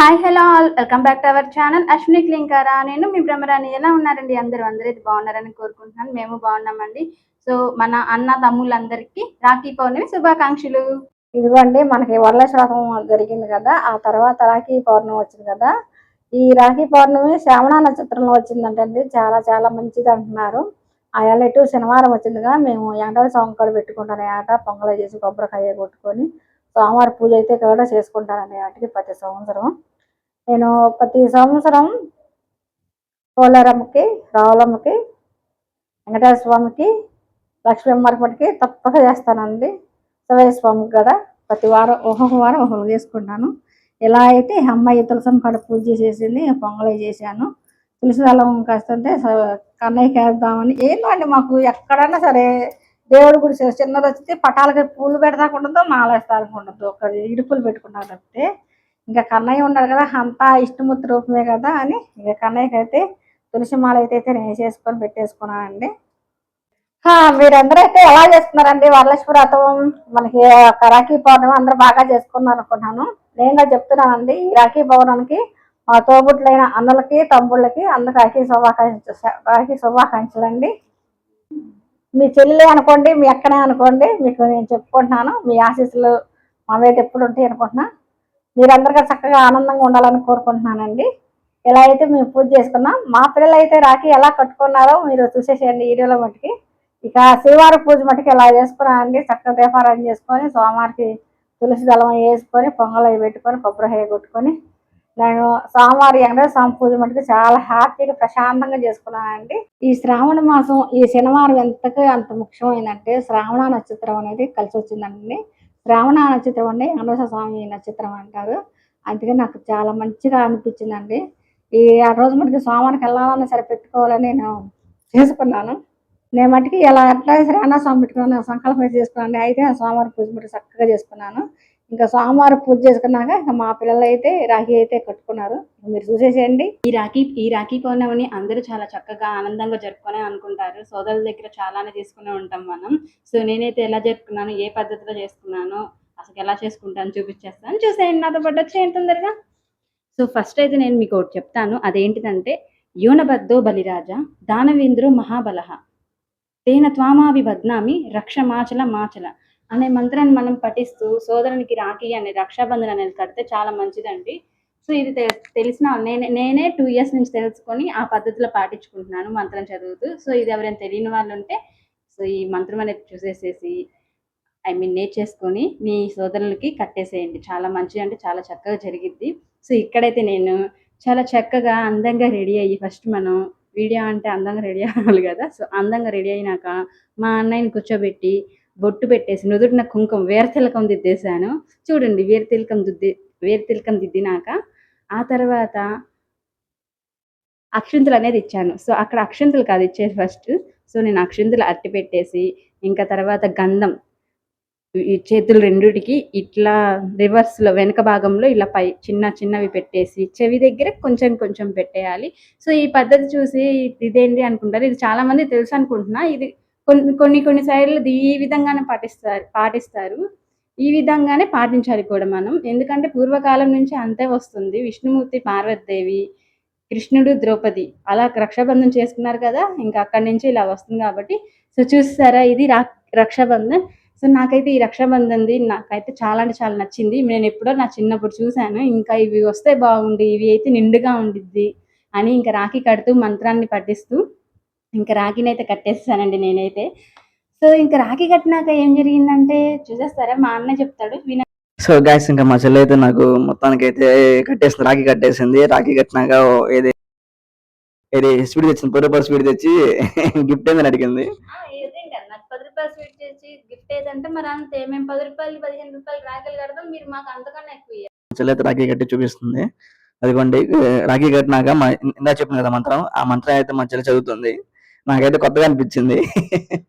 Hi hello all welcome back to our channel Ashwini Klinkaara నేను మీ భ్రమరాణి ఎలా ఉన్నారండి అందరూ? అందరూ బాగున్నారని కోరుకుంటున్నాను. మేము బాగున్నామండి. సో మన అన్న తమ్ముళ్ళందరికీ రాఖీ పౌర్ణమి శుభాకాంక్షలు. ఇదిగోండి మనకి వరలశ్రాతం జరిగింది కదా ఆ తర్వాత రాఖీ పౌర్ణమి వచ్చింది కదా. ఈ రాఖీ పౌర్ణమి శ్రావణ నక్షత్రంలో వచ్చిందంటండి. చాలా చాలా మంచిది అంటున్నారు. ఆ ఎటు శనివారం వచ్చిందిగా మేము ఎండల సోమకాలు పెట్టుకుంటాను ఆట పొంగల చేసి కొబ్బరికాయ కొట్టుకొని సోమవారం పూజ అయితే కూడా చేసుకుంటానండి వాటికి ప్రతి సంవత్సరం. నేను ప్రతి సంవత్సరం కోలారమ్మకి రావులమ్మకి వెంకటేశ్వర స్వామికి లక్ష్మీ అమ్మకి తప్పక చేస్తానండి. శివయ్య స్వామికి కూడా ప్రతి వారం ఒక్కొక్క వారం ఒక్కొక్క చేసుకుంటాను. ఇలా అయితే అమ్మాయి తులసమ్మ కాడ పూజ చేసేసింది పొంగలి చేశాను. తులసి దళం కాస్తుంటే కన్నయ్యకి వేద్దామని. ఏందో అండి మాకు ఎక్కడన్నా సరే దేవుడి గుడి చిన్నది వచ్చితే పటాలకి పూలు పెడతాకుండదు మాలేస్తానుకుండదు ఒక ఇడుపులు పెట్టుకున్నారు తప్పితే ఇంకా కన్నయ్య ఉన్నాడు కదా అంతా ఇష్టమూర్తి రూపమే కదా అని ఇక కన్నయ్యకి అయితే తులసి మాల అయితే నేను చేసుకొని పెట్టేసుకున్నానండి. మీరందరూ అయితే ఎలా చేస్తున్నారండి? వరలక్ష్మి వ్రతం మనకి రాఖీ పౌర్ణమి అందరూ బాగా చేసుకున్నారు అనుకుంటున్నాను. నేను చెప్తున్నానండి ఈ రాఖీ పౌర్ణమికి మా తోబుట్లైన అన్నలకి తమ్ముళ్ళకి అందరు రాఖీ శుభాకాంక్ష రాఖీ శుభాకాంక్షలు అండి మీ చెల్లెలే అనుకోండి మీ అక్కనే అనుకోండి మీకు నేను చెప్పుకుంటున్నాను. మీ ఆశీస్సులు మా మీద ఎప్పుడు ఉంటాయి అనుకుంటున్నాను మీరందరికీ చక్కగా ఆనందంగా ఉండాలని కోరుకుంటున్నానండి. ఎలా అయితే మేము పూజ చేసుకున్నాం మా పిల్లలు అయితే రాఖీ ఎలా కట్టుకున్నారో మీరు చూసేసేయండి వీడియోలో మట్టుకి ఇక శివవారం పూజ మట్టుకు ఎలా చేసుకున్నానండి చక్కగా దీపారాయణ చేసుకొని సోమవారికి తులసి దళం వేసుకొని పొంగల్ అవి పెట్టుకొని కొబ్బరికాయ కొట్టుకొని నేను సోమవారి వెంకటేశ్వర స్వామి పూజ మటుకు చాలా హ్యాపీగా ప్రశాంతంగా చేసుకున్నానండి. ఈ శ్రావణ మాసం ఈ శనివారం ఎంతకు అంత ముఖ్యమైందంటే శ్రావణ నక్షత్రం అనేది కలిసి వచ్చిందండి. శ్రావణ నక్షత్రం అండి వెంకటేశ్వర స్వామి నక్షత్రం అంటారు. అందుకే నాకు చాలా మంచిగా అనిపించిందండి. ఈ ఆ రోజు మటుకు సోమవారికి వెళ్ళాలన్నా సరే పెట్టుకోవాలని నేను చేసుకున్నాను. నేను మటుకి ఇలా ఎట్లా శ్రావణ స్వామి పెట్టుకున్నాను సంకల్పం చేసుకున్నాను. అయితే ఆ సోమవారం పూజ మటుకు చక్కగా చేసుకున్నాను. ఇంకా సోమవారం పూజ చేసుకున్నాక ఇంకా మా పిల్లలు అయితే రాఖీ అయితే కట్టుకున్నారు. మీరు చూసేసేయండి. ఈ రాఖీ ఈ రాఖీ పౌర్ణమిని అందరూ చాలా చక్కగా ఆనందంగా జరుపుకొని అనుకుంటారు. సోదరుల దగ్గర చాలానే తీసుకునే ఉంటాం మనం. సో నేనైతే ఎలా జరుపుకున్నాను ఏ పద్ధతిలో చేసుకున్నాను అసలు ఎలా చేసుకుంటాను చూపించేస్తాను. చూసేయండి. నాతో పాటు వచ్చేయండి తొందరగా. సో ఫస్ట్ అయితే నేను మీకు ఒకటి చెప్తాను. అదేంటిదంటే యూనబద్ధో బలిరాజ దానవేంద్రో మహాబలహ తేన త్వామావి బద్నామి రక్ష మాచల మాచల. అనే మంత్రాన్ని మనం పఠిస్తూ సోదరునికి రాఖీ అనే రక్షాబంధన్ అనేది కడితే చాలా మంచిదండి. సో ఇది తెలిసిన నేనే నేనే టూ ఇయర్స్ నుంచి తెలుసుకొని ఆ పద్ధతిలో పాటించుకుంటున్నాను మంత్రం చదువుతూ. సో ఇది ఎవరైనా తెలియని వాళ్ళు ఉంటే సో ఈ మంత్రం అనేది చూసేసేసి ఐ మీన్ నేర్చేసుకొని మీ సోదరులకి కట్టేసేయండి. చాలా మంచిది అంటే చాలా చక్కగా జరిగిద్ది. సో ఇక్కడైతే నేను చాలా చక్కగా అందంగా రెడీ అయ్యి ఫస్ట్ మనం వీడియో అంటే అందంగా రెడీ అవ్వాలి కదా. సో అందంగా రెడీ అయినాక మా అన్నయ్యని కూర్చోబెట్టి బొట్టు పెట్టేసి నుదుటిన కుంకుమ వేరతిలకం దిద్దేశాను. చూడండి వేరతిలకం దిద్ది వేరతిలకం దిద్దినాక ఆ తర్వాత అక్షింతలు అనేది ఇచ్చాను. సో అక్కడ అక్షింతలు కాదు ఇచ్చేది ఫస్ట్ సో నేను అక్షింతలు అట్టి పెట్టేసి ఇంకా తర్వాత గంధం ఈ చేతులు రెండుటికి ఇట్లా రివర్స్లో వెనక భాగంలో ఇలా పై చిన్న చిన్నవి పెట్టేసి చెవి దగ్గర కొంచెం కొంచెం పెట్టేయాలి. సో ఈ పద్ధతి చూసి ఇదేంటి అనుకుంటారు? ఇది చాలామంది తెలుసు అనుకుంటున్నా. ఇది కొన్ని కొన్ని కొన్ని సైడ్లు ఈ విధంగానే పాటిస్తారు పాటిస్తారు. ఈ విధంగానే పాటించాలి కూడా మనం. ఎందుకంటే పూర్వకాలం నుంచి అంతే వస్తుంది. విష్ణుమూర్తి పార్వతీదేవి కృష్ణుడు ద్రౌపది అలా రక్షాబంధం చేసుకున్నారు కదా ఇంకా అక్కడి నుంచి ఇలా వస్తుంది కాబట్టి. సో చూస్తారా ఇది రా రక్షాబంధన్ సో నాకైతే ఈ రక్షాబంధన్ది నాకైతే చాలా అంటే చాలా నచ్చింది. నేను ఎప్పుడో నా చిన్నప్పుడు చూశాను. ఇంకా ఇవి వస్తే బాగుండి ఇవి అయితే నిండుగా ఉండిద్ది అని ఇంకా రాఖీ కడుతూ మంత్రాన్ని పఠిస్తూ ఇంకా రాఖీని అయితే కట్టేస్తానండి నేనైతే. సో ఇంకా రాఖీ కట్టినాక ఏం జరిగిందంటే చూసేస్తారా? మా అన్న చెప్తాడు విన సో గ్యాస్ ఇంకా మా చెల్లి అయితే నాకు మొత్తానికి అయితే కట్టేసింది రాఖీ కట్టేసింది. రాఖీ కట్టినాక ఏది ఏది స్వీట్ తెచ్చింది? పది రూపాయలు స్వీట్ తెచ్చి గిఫ్ట్ ఏందని అడిగింది. నాకు పది రూపాయలు స్వీట్ చేసి గిఫ్ట్ ఏదంటే మరి అంతే. మేము పది రూపాయలు పదిహేను రూపాయలు రాఖీలు కడదాం మీరు మాకు అంతకన్నా ఎక్కువ చెల్లి అయితే రాఖీ కట్టి చూపిస్తుంది. అదిగోండి రాఖీ కట్టినాక మా ఇందా చెప్పిన కదా మంత్రం? ఆ మంత్రం అయితే మా చెల్లి చదువుతుంది. నాకైతే కొత్తగా అనిపించింది.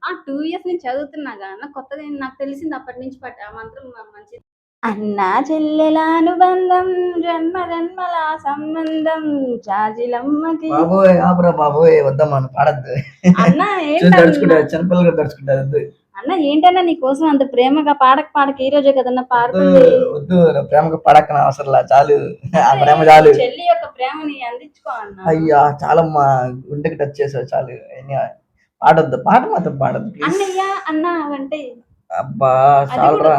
ఆ టూ ఇయర్స్ నుంచి చదువుతున్నా కదా కొత్తగా నాకు తెలిసింది అప్పటి నుంచి పట్ట మంత్రం మంచి అన్నా చెల్లెల అనుబంధం జన్మ జన్మల సంబంధం జాజిలమ్మకి బాబోయ్ ఆపురా బాబోయ్ వద్దమ్మా పాడద్దు. అన్న తడుచుకుంటారు చిన్నపిల్లలు తడుచుకుంటారు అన్న ఏంటన్నా నీ కోసం అంత ప్రేమగా పాడక పాడక ఈ రోజే కదన్నా పాడుతుంది వద్దు నా ప్రేమకు పడక్కన అవసరం చాలు. ఆ ప్రేమ చాలు. చెల్లి యొక్క ప్రేమని అందించుకో అన్న. అయ్యా చాలమ్మా గుండెకి టచ్ చేసావు చాలు. పాడొద్దు పాట మాత్రం పాడొద్దు అన్నయ్య అన్న అంటే అబ్బా చాలరా.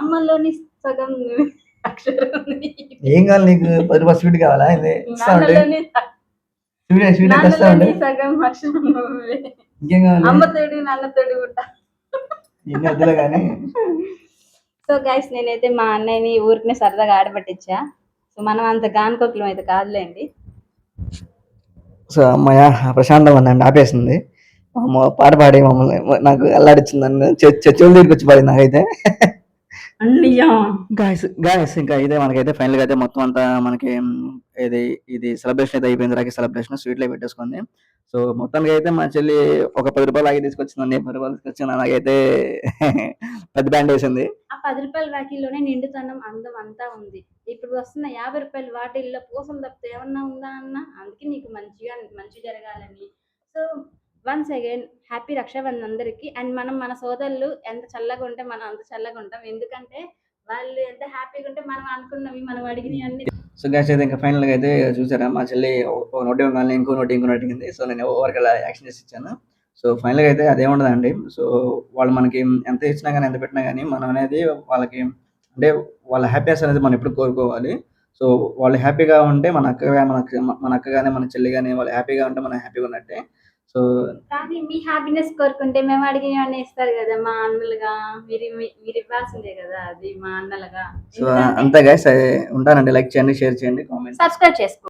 అమ్మలోని సగం అక్షరం ఏం కావాలి నీకు? పది రూపాయలు స్వీట్ కావాలా? ఉండే సగం. ఇంకేం కావాలి? అమ్మ తోడు నాన్న తోడు ఎన్ని వద్దులే కానీ సో గైస్ నేనైతే మా అన్నయ్యని ఊరికనే సరదాగా ఆడబట్టించా. సో మనం అంత గానుకోకులం అయితే కాదులేండి. సో అమ్మాయ ప్రశాంతం ఉందండి ఆపేసింది. అమ్మ పాట పాడి మమ్మల్ని నాకు అల్లాడిచ్చింది నన్ను చె- చె- చెవులు దగ్గరికి వచ్చి పాడింది నాకైతే. గాయస్ గాయస్ ఇంకా ఇదే మనకైతే ఫైనల్గా అయితే మొత్తం అంతా మనకి ఇది ఇది సెలబ్రేషన్ అయితే అయిపోయింది. రాఖీ సెలబ్రేషన్ స్వీట్లో పెట్టేసుకుంది. సో మొత్తానికి అయితే మా చెల్లి ఒక పది రూపాయలు ఆగి తీసుకొచ్చిందండి. పది రూపాయలు తీసుకొచ్చి నాకైతే పెద్ద బ్యాండ్ వేసింది. ఆ పది రూపాయల రాఖీలోనే నిండుతనం అందం అంతా ఉంది. ఇప్పుడు వస్తున్న యాభై రూపాయల వాటిల్లో పూసలు తప్పితే ఏమన్నా ఉందా అన్న? అందుకే నీకు మంచిగా మంచి జరగాలని. So once again happy Rakshabandhan అందరికీ అండ్ మనం మన సోదరులు ఎంత చల్లగా ఉంటే మనం అంత చల్లగా ఉంటాం. ఎందుకంటే వాళ్ళు ఎంత హ్యాపీగా ఉంటే మనం అనుకున్నవి మనం అడిగినవి అన్ని. సో గ్యాస్ అయితే ఇంకా ఫైనల్గా అయితే చూసారా? మా చెల్లి ఒక నోటి ఇవ్వగానే ఇంకో నోటి ఇంకో నోటి ఇంది సో నేను ఓవర్కి అలా యాక్షన్ చేసి ఇచ్చాను. సో ఫైనల్గా అయితే అదే ఉండదండి సో వాళ్ళు మనకి ఎంత ఇచ్చినా కానీ ఎంత పెట్టినా కానీ మనం అనేది వాళ్ళకి అంటే వాళ్ళ హ్యాపీనెస్ అనేది మనం ఎప్పుడు కోరుకోవాలి. సో వాళ్ళు హ్యాపీగా ఉంటే మన అక్క మన మన అక్క కానీ మన చెల్లి కానీ వాళ్ళు హ్యాపీగా ఉంటే మనం హ్యాపీగా ఉన్నట్టే. సో కానీ మీ హ్యాపీనెస్ కోరుకుంటే మేము అడిగినవన్నీ ఇస్తారు కదా మా అన్నలుగా. మీరు మీరు ఇవ్వాల్సిందే కదా అది మా అన్నలుగా. సో అంతే గైస్ ఉంటానండి. లైక్ చేయండి షేర్ చేయండి కామెంట్ సబ్స్క్రైబ్ చేసుకో.